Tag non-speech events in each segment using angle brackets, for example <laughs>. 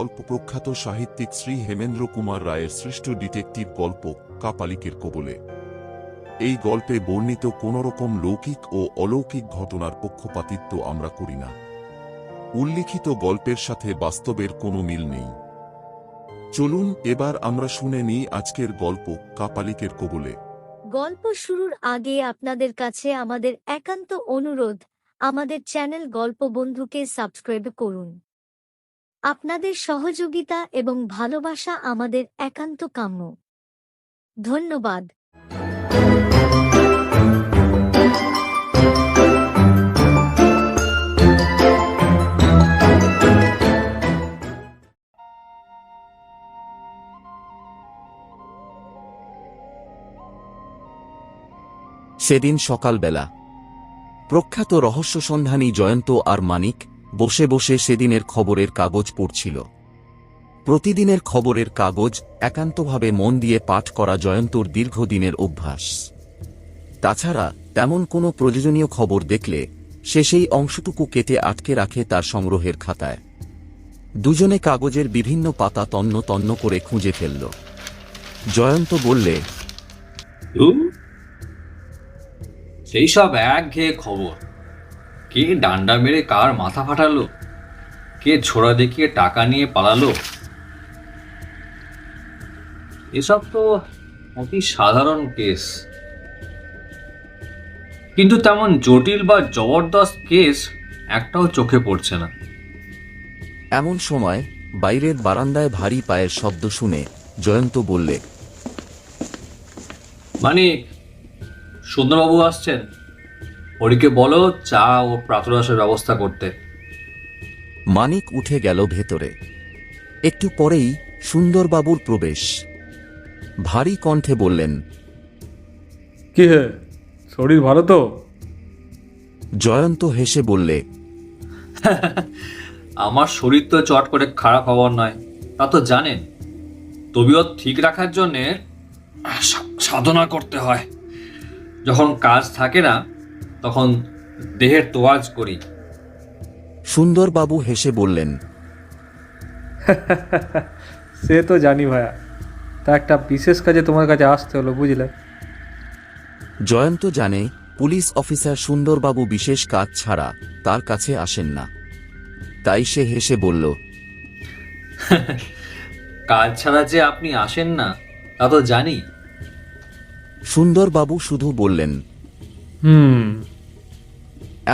গল্প প্রখ্যাত সাহিত্যিক শ্রী হেমেন্দ্র কুমার রায়ের সৃষ্ট ডিটেকটিভ গল্প কাপালিকের কবলে। এই গল্পে বর্ণিত কোনরকম লৌকিক ও অলৌকিক ঘটনার পক্ষপাতিত্ব আমরা করি না। উল্লিখিত গল্পের সাথে বাস্তবের কোনো মিল নেই। চলুন এবার আমরা শুনে নিই আজকের গল্প কাপালিকের কবলে। গল্প শুরুর আগে আপনাদের কাছে আমাদের একান্ত অনুরোধ, আমাদের চ্যানেল গল্প বন্ধুকে সাবস্ক্রাইব করুন। আপনাদের সহযোগিতা এবং ভালোবাসা আমাদের একান্ত কাম্য। ধন্যবাদ। সেদিন সকালবেলা প্রখ্যাত রহস্য সন্ধানী জয়ন্ত আর মানিক বসে বসে সেদিনের খবরের কাগজ পড়ছিল। প্রতিদিনের খবরের কাগজ একান্তভাবে মন দিয়ে পাঠ করা জয়ন্তর দীর্ঘদিনের অভ্যাস। তাছাড়া তেমন কোনো প্রয়োজনীয় খবর দেখলে সে সেই অংশটুকু কেটে আটকে রাখে তার সংগ্রহের খাতায়। দুজনে কাগজের বিভিন্ন পাতা তন্ন তন্ন করে খুঁজে ফেলল। জয়ন্ত বললে। সেই সব একঘেয়ে খবর। কে ডান্ডা মেরে কার মাথা ফাটালো? কে ছোড়া দেখিয়ে টাকা নিয়ে পালালো? এসব তো অতি সাধারণ কেস। কিন্তু তেমন জটিল বা জবরদস্ত কেস একটাও চোখে পড়ছে না। এমন সময় বাইরের বারান্দায় ভারী পায়ের শব্দ শুনে জয়ন্ত বললে মানে সুন্দরবাবু আসছেন? হরিকে বলো চা ও প্রাতরাসের ব্যবস্থা করতে। মানিক উঠে গেল ভেতরে। একটু পরেই সুন্দরবাবুর প্রবেশ। ভারী কণ্ঠে বললেন কি হে শরীর ভালো তো? জয়ন্ত হেসে বললে <laughs> আমার শরীর তো চট করে খারাপ হওয়ার নয় তা তো জানেন। তবিয়ত ঠিক রাখার জন্যে সাধনা করতে হয়। যখন কাজ থাকে না তখন দেহের তোয়াজ করি। সুন্দরবাবু হেসে বললেন <laughs> সে তো জানি ভাইয়া। তা একটা বিশেষ কাজে তোমার কাছে আসতে হলো বুঝলে? জয়ন্ত জানে পুলিশ অফিসার সুন্দরবাবু বিশেষ কাজ ছাড়া তার কাছে আসেন না। তাই সে হেসে বলল <laughs> কাজ ছাড়া যে আপনি আসেন না তা তো জানি। সুন্দরবাবু শুধু বললেন হুম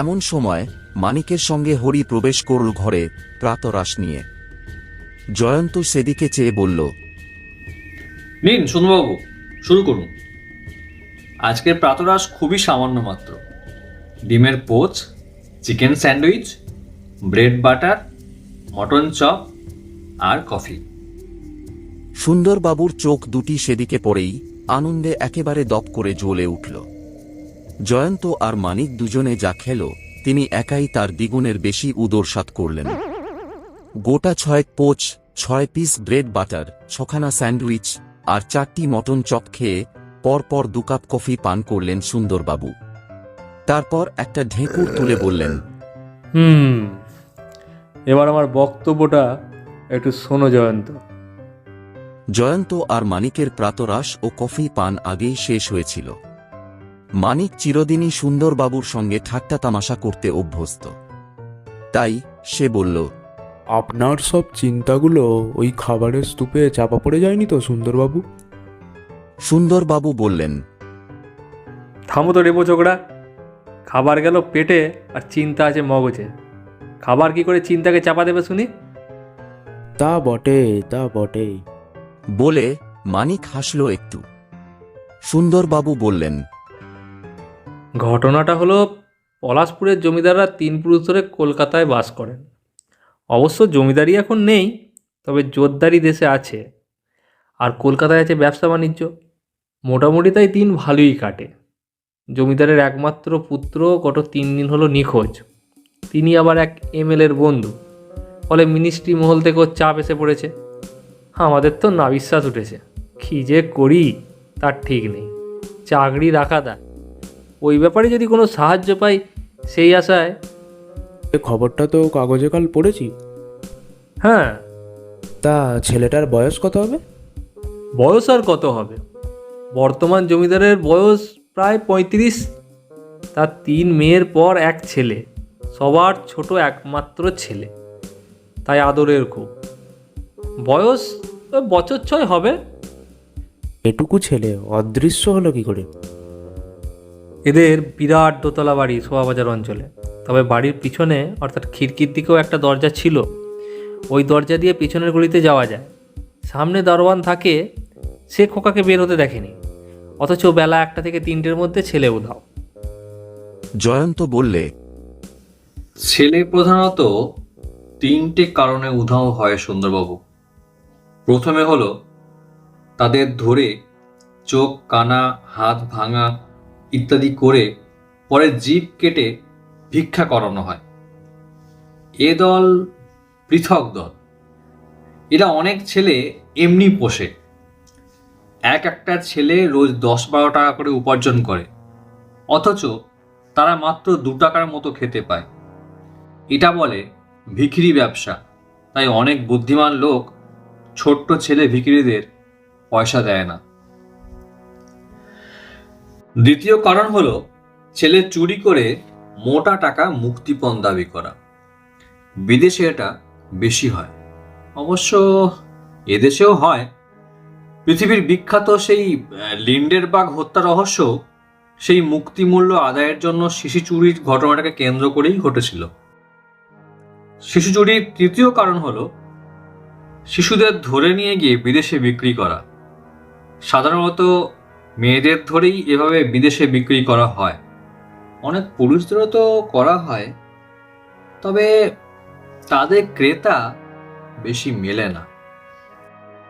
এমন সময় মানিকের সঙ্গে হরি প্রবেশ করল ঘরে প্রাতরাস নিয়ে। জয়ন্ত সেদিকে চেয়ে বলল নিন সুন্দরবাবু শুরু করুন। আজকের প্রাতরাস খুবই সামান্য মাত্র। ডিমের poach chicken sandwich bread butter mutton chop আর কফি। সুন্দরবাবুর চোখ দুটি সেদিকে পড়েই আনন্দে একেবারে দপ করে জ্বলে উঠল। জয়ন্ত আর মানিক দুজনে যা খেল তিনি একাই তার দ্বিগুণের বেশি উদরসাত করলেন। গোটা ছয় পোচ ছয় পিস ব্রেড বাটার ছখানা স্যান্ডউইচ আর চারটি মটন চপ খেয়ে পরপর দু কাপ কফি পান করলেন সুন্দরবাবু। তারপর একটা ঢেঁকুর তুলে বললেন হুম এবার আমার বক্তব্যটা একটু শোনো জয়ন্ত। জয়ন্ত আর মানিকের প্রাতরাস ও কফি পান আগেই শেষ হয়েছিল। মানিক চিরদিনই সুন্দরবাবুর সঙ্গে ঠাট্টা তামাশা করতে অভ্যস্ত। তাই সে বলল আপনার সব চিন্তাগুলো ওই খাবারের স্তূপে চাপা পড়ে যায়নি তো সুন্দরবাবু? সুন্দরবাবু বললেন থামো তো রেবো ছোকরা খাবার গেল পেটে আর চিন্তা আছে মগজে। খাবার কি করে চিন্তাকে চাপা দেবে শুনি? তা বটে তা বটে। বলে মানিক হাসল একটু। সুন্দরবাবু বললেন ঘটনাটা হলো পলাশপুরের জমিদাররা তিন পুরুষ ধরে কলকাতায় বাস করেন। অবশ্য জমিদারি এখন নেই, তবে জোরদারি দেশে আছে। আর কলকাতায় আছে ব্যবসা বাণিজ্য। মোটামুটি তাই দিন ভালোই কাটে। জমিদারের একমাত্র পুত্র গত তিন দিন হলো নিখোঁজ। তিনি আবার এক এমএলএর বন্ধু। ফলে মিনিস্ট্রি মহল থেকে ওর চাপ এসে পড়েছে। আমাদের তো না বিশ্বাস উঠেছে। কী যে করি, তার ঠিক নেই। চাকরি রাখা দা ওই ব্যাপারে যদি কোনো সাহায্য পাই সেই আশায়। এ খবরটা তো কাগজে কাল পড়েছি। হ্যাঁ। তা ছেলেটার বয়স কত হবে? বয়স আর কত হবে? বর্তমান জমিদারের বয়স প্রায় পঁয়ত্রিশ। তার তিন মেয়ের পর এক ছেলে সবার ছোট একমাত্র ছেলে। তাই আদরের খুব। বয়স বছর ছয় হবে। এটুকু ছেলে অদৃশ্য হলো কি করে? এদের বিরাট দোতলা বাড়ি শোভাবাজার অঞ্চলে। তবে বাড়ির পিছনে অর্থাৎ খিড়কির দিকেও একটা দরজা ছিল। ওই দরজা দিয়ে পিছনের গলিতে যাওয়া যায়। সামনে দারোয়ান থাকে সে খোকাকে বের হতে দেখেনি। অথচ বেলা একটা থেকে তিনটের মধ্যে ছেলে উধাও। জয়ন্ত বললে ছেলে প্রধানত তিনটে কারণে উধাও হয় সুন্দরবাবু। প্রথমে হলো তাদের ধরে চোখ কানা হাত ভাঙা ইত্যাদি করে পরে জিভ কেটে ভিক্ষা করানো হয়। এ দল পৃথক দল। এরা অনেক ছেলে এমনি পোষে। এক একটা ছেলে রোজ দশ বারো টাকা করে উপার্জন করে। অথচ তারা মাত্র দু টাকার মতো খেতে পায়। এটা বলে ভিখিরি ব্যবসা। তাই অনেক বুদ্ধিমান লোক ছোট্ট ছেলে ভিখিরিদের পয়সা দেয় না। দ্বিতীয় কারণ হলো ছেলে চুরি করে মোটা টাকা মুক্তিপণ দাবি করা। বিদেশে এটা বেশি হয়। অবশ্য এদেশেও হয়। পৃথিবীর বিখ্যাত সেই আহ, লিন্ডেরবাগ হত্যা রহস্য সেই মুক্তিমূল্য আদায়ের জন্য শিশু চুরির ঘটনাটাকে কেন্দ্র করেই ঘটেছিল। শিশু চুরির তৃতীয় কারণ হলো শিশুদের ধরে নিয়ে গিয়ে বিদেশে বিক্রি করা। সাধারণত মেয়েদের ধরেই এভাবে বিদেশে বিক্রি করা হয়। অনেক পুরুষদেরও তো করা হয়। তবে তাদের ক্রেতা বেশি মেলে না।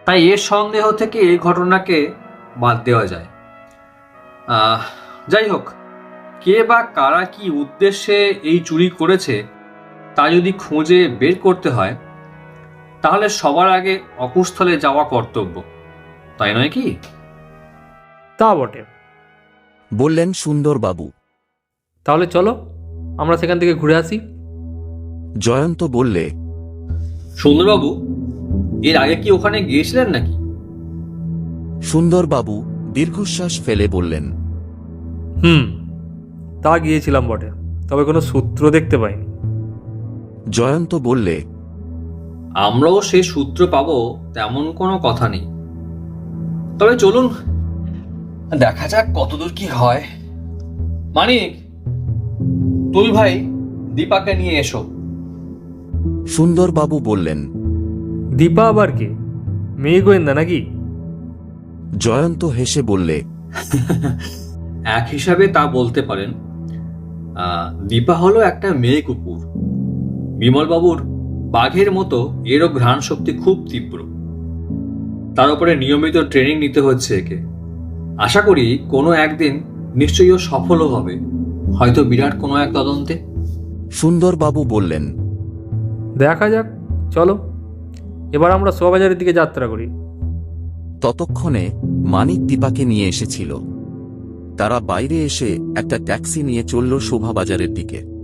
তাই এর সন্দেহ থেকে এই ঘটনাকে বাদ দেওয়া যায়। যাই হোক, কে বা কারা কি উদ্দেশ্যে এই চুরি করেছে তা যদি খুঁজে বের করতে হয়, তাহলে সবার আগে অকুস্থলে যাওয়া কর্তব্য। তাই নয় কি? তা বটে। বললেন সুন্দরবাবু তাহলে চলো আমরা সেখান থেকে ঘুরে আসি। জয়ন্ত বললে সুন্দরবাবু এর আগে কি ওখানে গিয়েছিলেন নাকি? সুন্দরবাবু দীর্ঘশ্বাস ফেলে বললেন। হুম তা গিয়েছিলাম বটে তবে কোনো সূত্র দেখতে পাইনি। জয়ন্ত বললে আমরাও সে সূত্র পাবো তেমন কোনো কথা নেই। তবে চলুন দেখা যাক কতদূর কি হয়। মানিক তুই ভাই দীপাকে নিয়ে এসো। সুন্দরবাবু বললেন দীপা আবার কে? মেয়ে গোয়েন্দা নাকি? জয়ন্ত হেসে বললে এক হিসাবে তা বলতে পারেন। দীপা হলো একটা মেয়ে কুকুর। বিমলবাবুর বাঘের মতো এরও ঘ্রাণ শক্তি খুব তীব্র। তার উপরে নিয়মিত ট্রেনিং নিতে হচ্ছে একে। আশা করি কোনো একদিন নিশ্চয়ই ও সফলও হবে। হয়তো বিরাট কোনো এক তদন্তে। সুন্দরবাবু বললেন দেখা যাক চলো। এবার আমরা শোভাবাজারের দিকে যাত্রা করি। ততক্ষণে মানিক দীপাকে নিয়ে এসেছিল। তারা বাইরে এসে একটা ট্যাক্সি নিয়ে চলল শোভাবাজারের দিকে।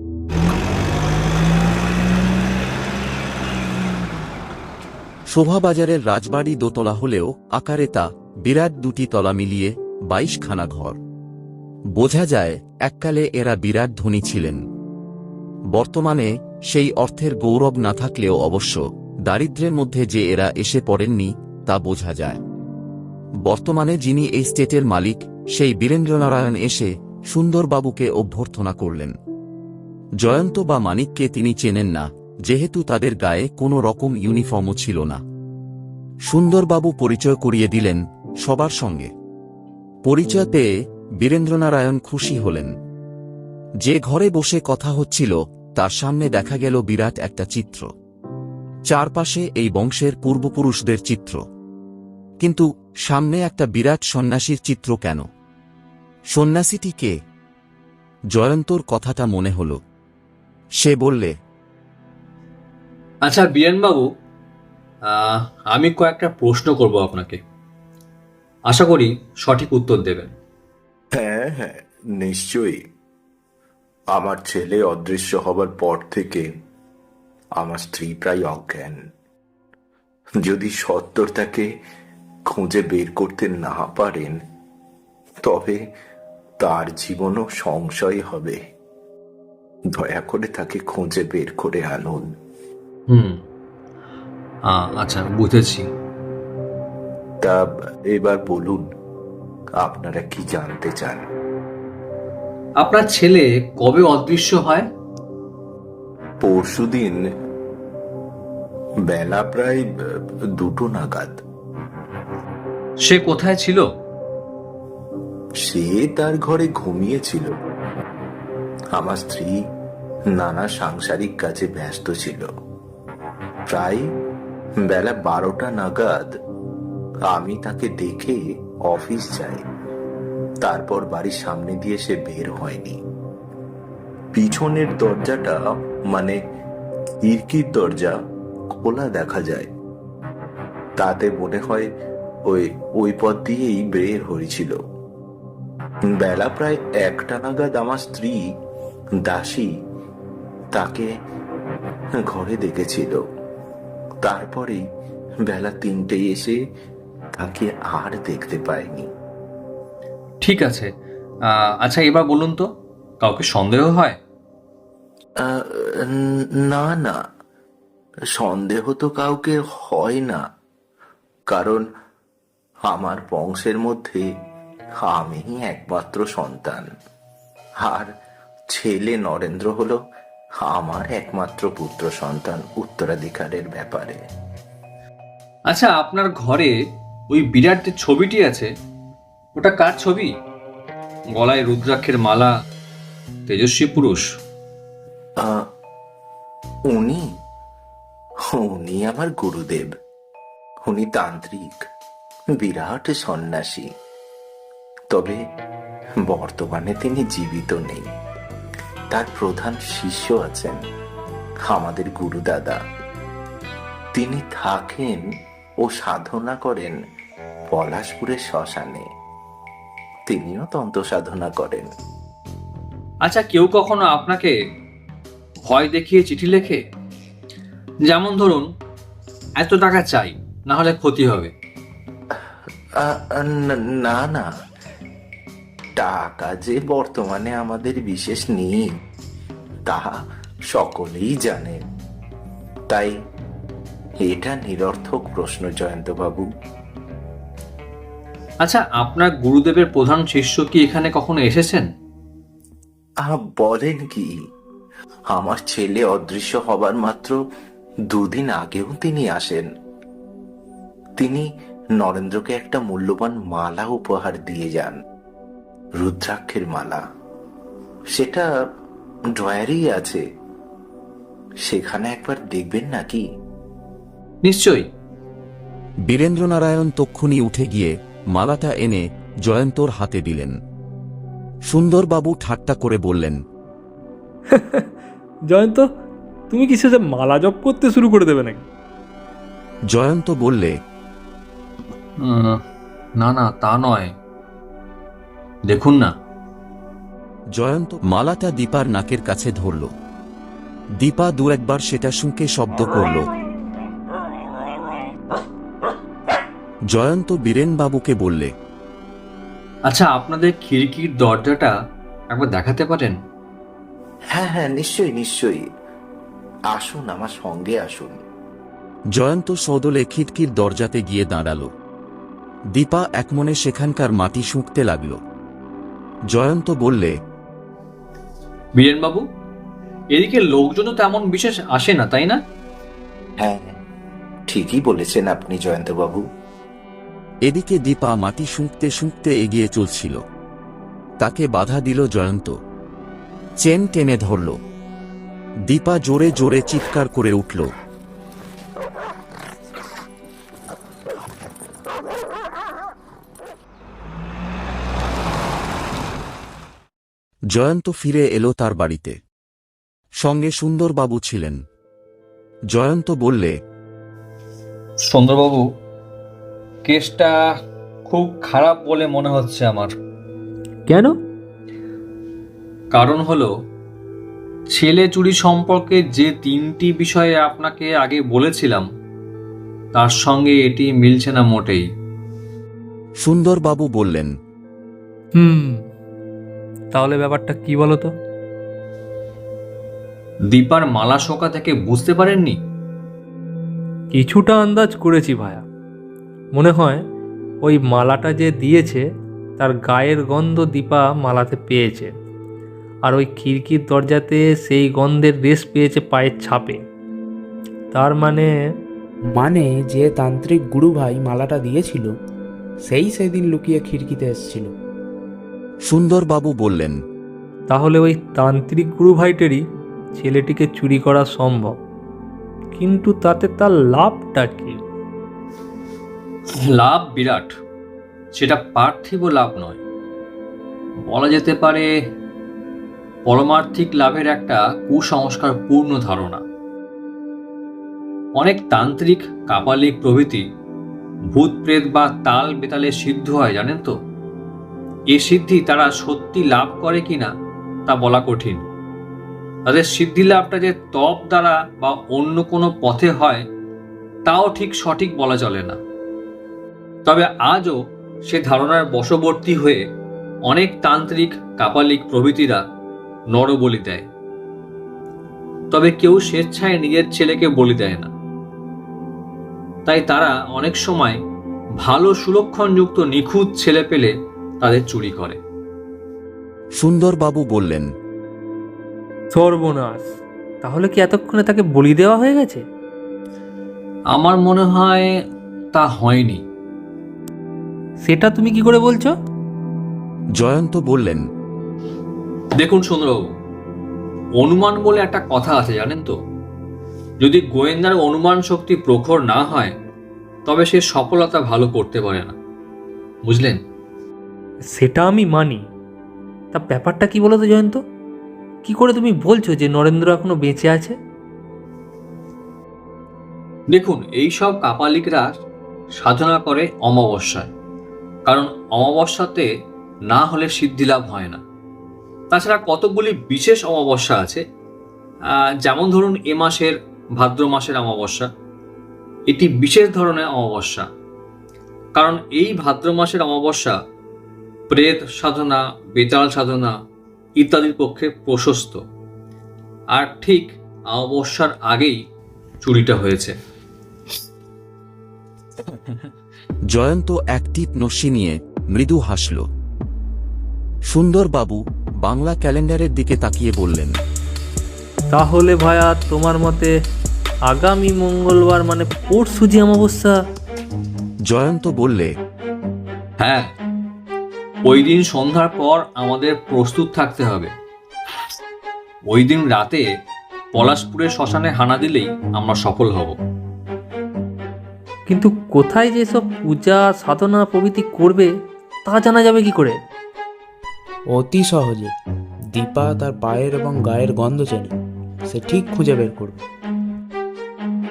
শোভাবাজারের রাজবাড়ি দোতলা হলেও আকারে তা বিরাট দুটি তলা মিলিয়ে বাইশখানা ঘর। বোঝা যায়, এককালে এরা বিরাট ধনী ছিলেন। বর্তমানে সেই অর্থের গৌরব না থাকলেও অবশ্য দারিদ্র্যের মধ্যে যে এরা এসে পড়েননি, তা বোঝা যায়। বর্তমানে যিনি এই স্টেটের মালিক, সেই বীরেন্দ্রনারায়ণ এসে সুন্দরবাবুকে অভ্যর্থনা করলেন। জয়ন্ত বা মানিককে তিনি চেনেন না, যেহেতু তাদের গায়ে কোনো রকম ইউনিফর্মও ছিল না। সুন্দরবাবু পরিচয় করিয়ে দিলেন সবার সঙ্গে। পরিচয় পেয়ে বীরেন্দ্রনারায়ণ খুশি হলেন। যে ঘরে বসে কথা হচ্ছিল, তার সামনে দেখা গেল বিরাট একটা চিত্র। চারপাশে এই বংশের পূর্বপুরুষদের চিত্র। কিন্তু সামনে একটা বিরাট সন্ন্যাসীর চিত্র কেন? সন্ন্যাসীটি কে? জয়ন্তর কথাটা মনে হল। সে বললে আচ্ছা বীরেনবাবু আমি কয়েকটা প্রশ্ন করব আপনাকে। আশা করি সঠিক উত্তর দেবেন। হ্যাঁ হ্যাঁ নিশ্চয়ই। আমার ছেলে অদৃশ্য হবার পর থেকে আমার স্ত্রী প্রায় অজ্ঞান। যদি সত্তর তাকে খুঁজে বের করতে না পারেন তবে তার জীবনও সংশয় হবে। দয়া করে তাকে খুঁজে বের করে আনুন। হুম। আচ্ছা বুঝেছি। তা এবার বলুন আপনারা কি জানতে চান? আপনার ছেলে কবে অদৃশ্য হয়? পরশুদিন বেলা প্রায় দুটো নাগাদ। সে কোথায় ছিল? সে তার ঘরে ঘুমিয়েছিল। আমার স্ত্রী নানা সাংসারিক কাজে ব্যস্ত ছিল। প্রায় বেলা বারোটা নাগাদ আমি তাকে দেখে অফিস যাই। তারপর বাড়ির সামনে দিয়ে সে বের হয়নি। পিছনের দরজাটা মানে খিড়কির দরজা, খোলা দেখা যায়। তাতে মনে হয় ওই ওই পথ দিয়েই বের হয়েছিল। বেলা প্রায় একটা নাগাদ আমার স্ত্রী, দাসী, তাকে ঘরে দেখেছিল। তারপরেই বেলা তিনটে এসে তাকে আর দেখতে পায়নি ঠিক আছে। আচ্ছা এবার বলুন তো কাউকে সন্দেহ হয়? না না। সন্দেহ তো কাউকে হয় না। কারণ আমার বংশের মধ্যে আমি একমাত্র সন্তান। আর ছেলে নরেন্দ্র হলো আমার একমাত্র পুত্র সন্তান উত্তরাধিকারের ব্যাপারে। আচ্ছা আপনার ঘরে ওই বিরাট যে ছবিটি আছে, ওটা কার ছবি? গলায় রুদ্রাক্ষের মালা, তেজস্বী পুরুষ। উনি? উনি আমার গুরুদেব। উনি তান্ত্রিক, বিরাট সন্ন্যাসী। তবে বর্তমানে তিনি জীবিত নেই। তার প্রধান শিষ্য আছেন আমাদের গুরুদাদা। তিনি থাকেন ও সাধনা করেন পলাশপুরের শ্মশানে। তিনিও তন্ত্র সাধনা করেন। আচ্ছা কেউ কখনো আপনাকে ভয় দেখিয়ে চিঠি লেখে? যেমন ধরুন এত টাকা চাই না হলে ক্ষতি হবে। না না টাকা যে বর্তমানে আমাদের বিশেষ নেই তা সকলেই জানেন তাই এটা নিরর্থক প্রশ্ন জয়ন্তবাবু। আচ্ছা আপনার গুরুদেবের প্রধান শিষ্য কি এখানে কখনো এসেছেন? আহ বলেন কি আমার ছেলে অদৃশ্য হবার মাত্র দুদিন আগেও তিনি আসেন। তিনি নরেন্দ্রকে একটা মূল্যবান মালা উপহার দিয়ে যান রুদ্রাক্ষের মালা। সেটা ড্রয়ারেই আছে। সেখানে একবার দেখবেন নাকি? নিশ্চয়ই। বীরেন্দ্রনারায়ণ তক্ষুনি উঠে গিয়ে মালাটা এনে জয়ন্তর হাতে দিলেন। সুন্দরবাবু ঠাট্টা করে বললেন <laughs> জয়ন্ত তুমি কি শেষে মালা জপ করতে শুরু করে দেবে নাকি? জয়ন্ত বললে উম, না না তা নয়। দেখুন না। জয়ন্ত মালাটা দীপার নাকের কাছে ধরল। দীপা দু একবার সেটা শুঁকে শব্দ করল। জয়ন্ত বীরেনবাবুকে বললে আচ্ছা আপনাদের খিড়কির দরজাটা একবার দেখাতে পারেন? হ্যাঁ হ্যাঁ নিশ্চয়ই নিশ্চয়ই। আসুন আমার সঙ্গে আসুন। জয়ন্ত সদলে খিটকির দরজাতে গিয়ে দাঁড়াল। দীপা একমনে সেখানকার মাটি শুঁকতে লাগল। জয়ন্ত বললে বীরেনবাবু এদিকে লোকজনও তেমন বিশেষ আসে না তাই না? হ্যাঁ ঠিকই বলেছেন আপনি জয়ন্তবাবু। এদিকে দীপা মাটি শুঁকতে শুঁকতে এগিয়ে চলছিল। তাকে বাধা দিল জয়ন্ত। চেন টেনে ধরল। দীপা জোরে জোরে চিৎকার করে উঠল। জয়ন্ত ফিরে এলো তার বাড়িতে। সঙ্গে সুন্দরবাবু ছিলেন। জয়ন্ত বললে, সুন্দরবাবু কেসটা খুব খারাপ বলে মনে হচ্ছে আমার। কেন? কারণ হলো ছেলে চুরি সম্পর্কে যে তিনটি বিষয়ে আপনাকে আগে বলেছিলাম তার সঙ্গে এটি মিলছে না মোটেই। সুন্দরবাবু বললেন হুম তাহলে ব্যাপারটা কি বলো তো দীপার মালা শোকা থেকে বুঝতে পারেননি? কিছুটা আন্দাজ করেছি ভায়া। মনে হয় ওই মালাটা যে দিয়েছে তার গায়ের গন্ধ দীপা মালাতে পেয়েছে। আর ওই খিড়কির দরজাতে সেই গন্ধের রেশ পেয়েছে পায়ের ছাপে। তার মানে মানে যে তান্ত্রিক গুরু ভাই মালাটা দিয়েছিল সেই সেদিন লুকিয়ে খিড়কিতে এসেছিল। সুন্দরবাবু বললেন তাহলে ওই তান্ত্রিক গুরু ভাইটেরই ছেলেটিকে চুরি করা সম্ভব। কিন্তু তাতে তার লাভটা কি? লাভ বিরাট, সেটা পার্থিব লাভ নয়। বলা যেতে পারে, পরমার্থিক লাভের একটা কুসংস্কার পূর্ণ ধারণা। অনেক তান্ত্রিক, কাপালিক প্রভৃতি ভূত প্রেত বা তাল বেতালে সিদ্ধ হয়, জানেন তো? এ সিদ্ধি তারা সত্যি লাভ করে কিনা তা বলা কঠিন। তাদের সিদ্ধি লাভটা যে তপ দ্বারা বা অন্য কোনো পথে হয়, তাও ঠিক সঠিক বলা চলে না। তবে আজও সে ধারণার বশবর্তী হয়ে অনেক তান্ত্রিক কাপালিক প্রভৃতিরা নরবলি দেয়। তবে কেউ স্বেচ্ছায় নিজের ছেলেকে বলি দেয় না। তাই তারা অনেক সময় ভালো সুলক্ষণযুক্ত নিখুঁত ছেলে পেলে তাদের চুরি করে। সুন্দরবাবু বললেন সর্বনাশ তাহলে কি এতক্ষণে তাকে বলি দেওয়া হয়ে গেছে? আমার মনে হয় তা হয়নি। সেটা তুমি কি করে বলছো? জয়ন্ত বললেন দেখুন সুন্দরবাবু অনুমান বলে একটা কথা আছে জানেন তো? যদি গোয়েন্দার অনুমান শক্তি প্রখর না হয় তবে সে সফলতা ভালো করতে পারে না। বুঝলেন? সেটা আমি মানি। তা ব্যাপারটা কি বলো তো জয়ন্ত? কি করে তুমি বলছো যে নরেন্দ্র এখনও বেঁচে আছে? দেখুন এই সব কাপালিকরা সাধনা করে অমাবস্যায়। কারণ অমাবস্যাতে না হলে সিদ্ধি লাভ হয় না। তাছাড়া কতকগুলি বিশেষ অমাবস্যা আছে যেমন ধরুন এ মাসের ভাদ্র মাসের অমাবস্যা। এটি বিশেষ ধরনের অমাবস্যা। কারণ এই ভাদ্র মাসের অমাবস্যা প্রেত সাধনা, বেতাল সাধনা ইত্যাদির পক্ষে প্রশস্ত। আর ঠিক অমাবস্যার আগেই চুরিটা হয়েছে। জয়ন্ত এক টিপ নস্যি নিয়ে মৃদু হাসল। সুন্দরবাবু বাংলা ক্যালেন্ডারের দিকে তাকিয়ে বললেন তাহলে ভায়া তোমার মতে আগামী মঙ্গলবার মানে পরশু যে অমাবস্যা? জয়ন্ত বললে হ্যাঁ ওই দিন সন্ধ্যার পর আমাদের প্রস্তুত থাকতে হবে। ওই দিন রাতে পলাশপুরের শ্মশানে হানা দিলেই আমরা সফল হব। কিন্তু কোথায় যেসব পূজা সাধনা প্রভৃতি করবে তা জানা যাবে কি করে? অতি সহজে। দীপা তার পায়ের এবং গায়ের গন্ধ চেনে। সে ঠিক খুঁজে বের করবে।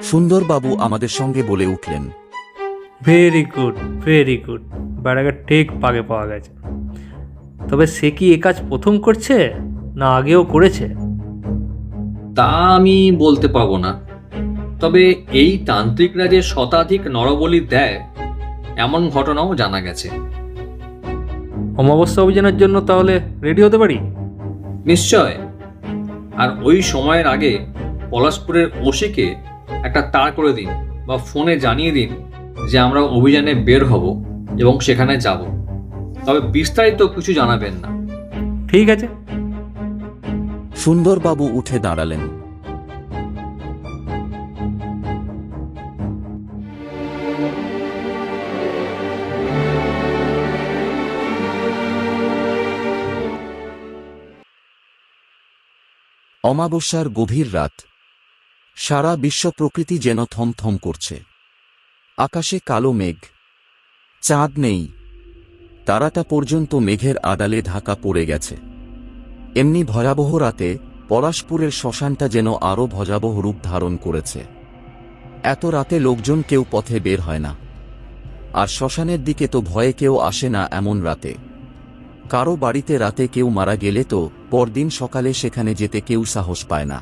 সুন্দরবাবু আমাদের সঙ্গে বলে উঠলেন ভেরি গুড ভেরি গুড বেড়াকে ঠিক পাগে পাওয়া গেছে। তবে সে কি এ কাজ প্রথম করছে না আগেও করেছে? তা আমি বলতে পারব না। তবে এই তান্ত্রিকরা যে শতাধিক নরবলি দেয় এমন ঘটনাও জানা গেছে। অমাবস্যা অভিযানের জন্য তাহলে রেডি হতে পারি? নিশ্চয়। আর ওই সময়ের আগে পলাশপুরের ওসিকে একটা তার করে দিন বা ফোনে জানিয়ে দিন যে আমরা অভিযানে বের হব এবং সেখানে যাব। তবে বিস্তারিত কিছু জানাবেন না। ঠিক আছে। সুন্দরবাবু উঠে দাঁড়ালেন। অমাবস্যার গভীর রাত। সারা বিশ্ব প্রকৃতি যেন থমথম করছে। আকাশে কালো মেঘ। চাঁদ নেই। তারাটা পর্যন্ত মেঘের আদালে ঢাকা পড়ে গেছে। এমনি ভয়াবহ রাতে পলাশপুরের শ্মশানটা যেন আরও ভয়াবহ রূপ ধারণ করেছে। এত রাতে লোকজন কেউ পথে বের হয় না। আর শ্মশানের দিকে তো ভয়ে কেউ আসে না এমন রাতে। কারও বাড়িতে রাতে কেউ মারা গেলে তো পরদিন সকালে সেখানে যেতে কেউ সাহস পায় না।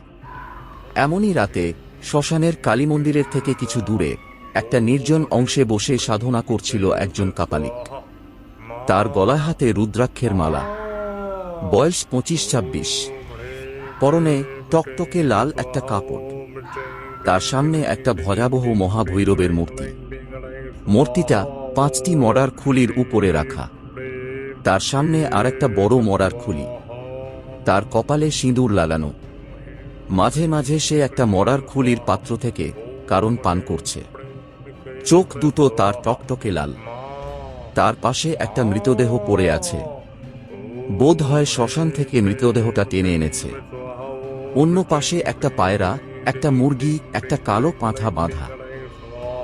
এমনই রাতে শ্মশানের কালী মন্দিরের থেকে কিছু দূরে একটা নির্জন অংশে বসে সাধনা করছিল একজন কাপালিক। তার গলায় হাতে রুদ্রাক্ষের মালা। বয়স পঁচিশ ছাব্বিশ। পরনে টকটকে লাল একটা কাপড়। তার সামনে একটা ভয়াবহ মহাভৈরবের মূর্তি। মূর্তিটা পাঁচটি মরার খুলির উপরে রাখা। তার সামনে আর একটা বড় মরার খুলি। তার কপালে সিঁদুর লাগানো মাঝে মাঝে সে একটা মরার খুলির পাত্র থেকে কারণ পান করছে। চোখ দুটো তার টকটকে লাল। তার পাশে একটা মৃতদেহ পড়ে আছে। বোধ হয় শ্মশান থেকে মৃতদেহটা টেনে এনেছে। অন্য পাশে একটা পায়রা, একটা মুরগি, একটা কালো পাঁঠা বাঁধা।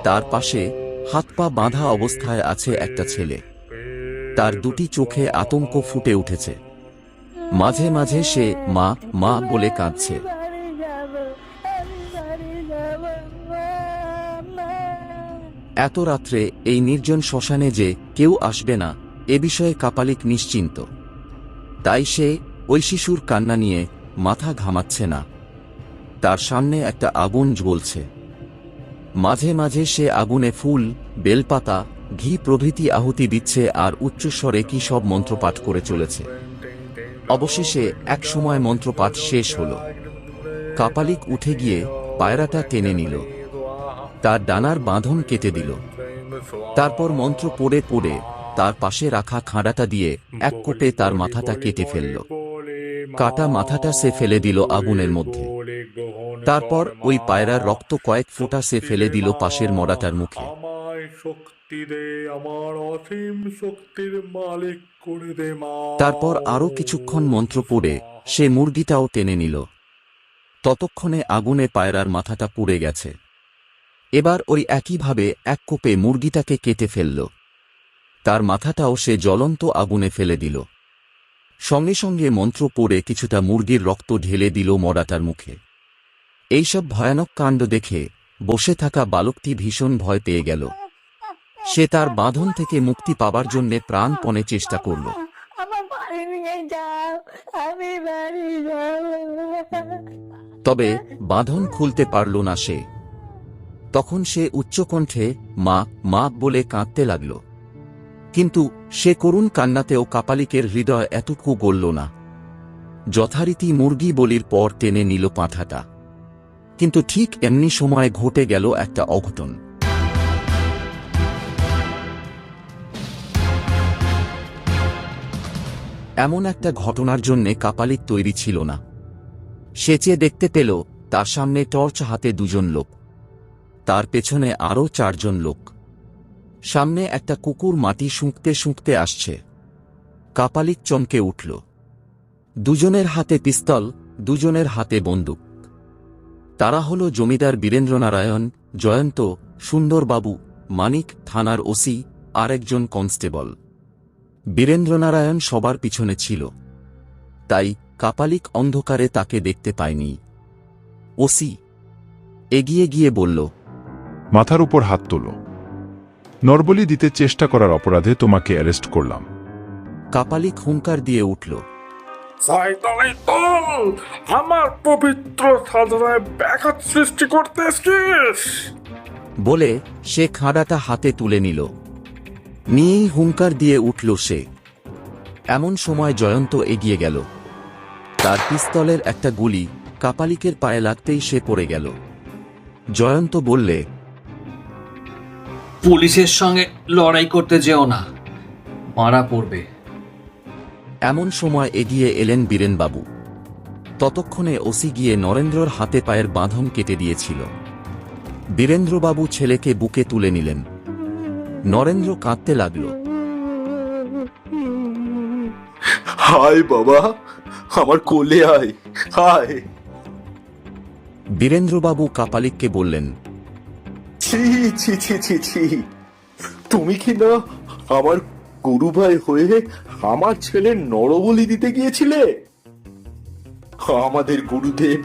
তার পাশে হাত পা বাঁধা অবস্থায় আছে একটা ছেলে। তার দুটি চোখে আতঙ্ক ফুটে উঠেছে। মাঝে মাঝে সে মা মা বলে কাঁদছে। এত রাত্রে এই নির্জন শ্মশানে যে কেউ আসবে না, এ বিষয়ে কাপালিক নিশ্চিন্ত। তাই সে ওই শিশুর কান্না নিয়ে মাথা ঘামাচ্ছে না। তার সামনে একটা আগুন জ্বলছে। মাঝে মাঝে সে আগুনে ফুল, বেলপাতা ঘি প্রভৃতি আহুতি দিচ্ছে আর উচ্চস্বরে কি সব মন্ত্রপাঠ করে চলেছে। অবশেষে এক সময় মন্ত্রপাঠ শেষ হল। কাপালিক উঠে গিয়ে পায়রাটা টেনে নিল। তার ডানার বাঁধন কেটে দিল। তারপর মন্ত্র পড়ে পড়ে তার পাশে রাখা খাঁড়াটা দিয়ে এক কোপে তার মাথাটা কেটে ফেলল। কাটা মাথাটা সে ফেলে দিল আগুনের মধ্যে। তারপর ওই পায়রার রক্ত কয়েক ফোঁটা সে ফেলে দিল পাশের মরাটার মুখে। শক্তি আমার অসীম শক্তির মালিক করে দে মা। তারপর আরও কিছুক্ষণ মন্ত্র পড়ে, সে মুরগিটাও টেনে নিল। ততক্ষণে আগুনে পায়রার মাথাটা পুড়ে গেছে। এবার ওই একইভাবে এক কোপে মুরগিটাকে কেটে ফেলল। তার মাথাটাও সে জ্বলন্ত আগুনে ফেলে দিল। সঙ্গে সঙ্গে মন্ত্র পড়ে কিছুটা মুরগির রক্ত ঢেলে দিল মরাটার মুখে। এইসব ভয়ানক কাণ্ড দেখে বসে থাকা বালকটি ভীষণ ভয় পেয়ে গেল। সে তার বাঁধন থেকে মুক্তি পাবার জন্যে প্রাণপণে চেষ্টা করল। তবে বাঁধন খুলতে পারল না সে। তখন সে উচ্চকণ্ঠে মা মা বলে কাঁদতে লাগল। কিন্তু সে করুণ কান্নাতেও কাপালিকের হৃদয় এতটুকু গড়ল না। যথারীতি মুরগি বলির পর টেনে নিল পাঁঠাটা। কিন্তু ঠিক এমনি সময় ঘটে গেল একটা অঘটন। এমন একটা ঘটনার জন্যে কাপালিক তৈরি ছিল না। সে চেয়ে দেখতে পেল, তার সামনে টর্চ হাতে দুজন লোক। তার পেছনে আরও চারজন লোক। সামনে একটা কুকুর মাটি শুঁকতে শুঁকতে আসছে। কাপালিক চমকে উঠল। দুজনের হাতে পিস্তল, দুজনের হাতে বন্দুক। তারা হল জমিদার বীরেন্দ্রনারায়ণ, জয়ন্ত, সুন্দরবাবু, মানিক থানার ওসি আর একজন কনস্টেবল। বীরেন্দ্রনারায়ণ সবার পিছনে ছিল। তাই কাপালিক অন্ধকারে তাকে দেখতে পায়নি। ওসি এগিয়ে গিয়ে বলল মাথার উপর হাত তোলো। নরবলি দিতে চেষ্টা করার অপরাধে তোমাকে অ্যারেস্ট করলাম। কাপালিক হুঙ্কার দিয়ে উঠল আমার পবিত্র সাধনায় ব্যাঘাত সৃষ্টি করতে বলে সে খাঁড়াটা হাতে তুলে নিল। নিয়েই হুঙ্কার দিয়ে উঠল সে। এমন সময় জয়ন্ত এগিয়ে গেল। তার পিস্তলের একটা গুলি কাপালিকের পায়ে লাগতেই সে পড়ে গেল। জয়ন্ত বললে পুলিশের সঙ্গে লড়াই করতে যেও না মারা পড়বে। এমন সময় এগিয়ে এলেন বীরেনবাবু। ততক্ষণে ওসি গিয়ে নরেন্দ্রর হাতে পায়ের বাঁধন কেটে দিয়েছিল। বীরেন্দ্রবাবু ছেলেকে বুকে তুলে নিলেন। নরেন্দ্র কাঁদতে লাগল। হায় বাবা আমার কোলে আয় হায়। বীরেন্দ্রবাবু কাপালিককে বললেন ছি ছি ছি ছি ছি। তুমি কি না আমার গুরু ভাই হয়ে আমার ছেলের নরবলি দিতে গিয়েছিলে? আমাদের গুরুদেব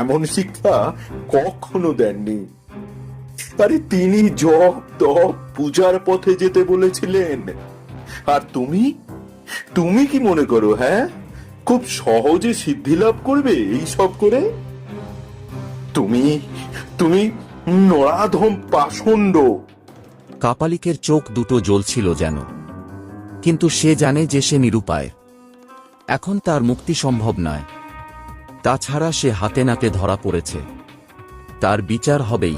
এমন শিক্ষা কখনো দেননি। আরে তিনি জপ তপ পূজার পথে যেতে বলেছিলেন। আর তুমি? তুমি কি মনে করো হ্যাঁ? খুব সহজে সিদ্ধি লাভ করবে এই সব করে? তুমি তুমি নরাধম পাষণ্ড। কাপালিকের চোখ দুটো জ্বলছিল যেন, কিন্তু সে জানে যে সে নিরুপায়। এখন তার মুক্তি সম্ভব নয়। তাছাড়া সে হাতে নাতে ধরা পড়েছে। তার বিচার হবেই।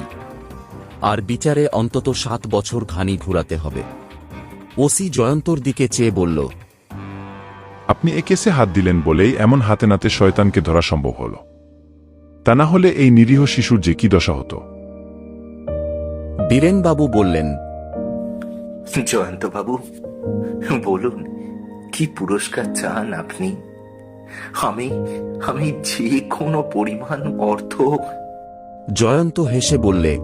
আর বিচারে অন্তত সাত বছর ঘানি ঘুরাতে হবে। ওসি জয়ন্তর দিকে চেয়ে বলল আপনি এ কেসে হাত দিলেন বলেই এমন হাতে নাতে শয়তানকে ধরা সম্ভব হল। তা না হলে এই নিরীহ শিশুর যে কি দশা হতো? বীরেনবাবু বললেন জয়ন্ত বাবু বলুন কি পুরস্কার চান আপনি? আমি আমি যে কোনো পরিমাণ অর্থ জয়ন্ত হেসে বললে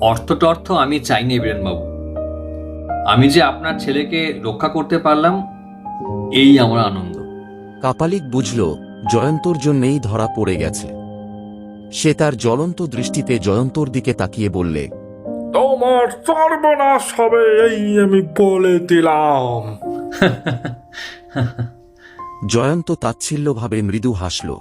অর্থ টর্থ আমি চাইনি বীরেনবাবু। আমি যে আপনার ছেলেকে রক্ষা করতে পারলাম এই আমার আনন্দ। কাপালিক বুঝল জয়ন্তর জন্যেই ধরা পড়ে গেছে। সে তার জ্বলন্ত দৃষ্টিতে জয়ন্তর দিকে তাকিয়ে বললে তোমার সর্বনাশ হবে এই আমি বলে দিলাম। জয়ন্ত তাচ্ছিল্যভাবে মৃদু হাসল।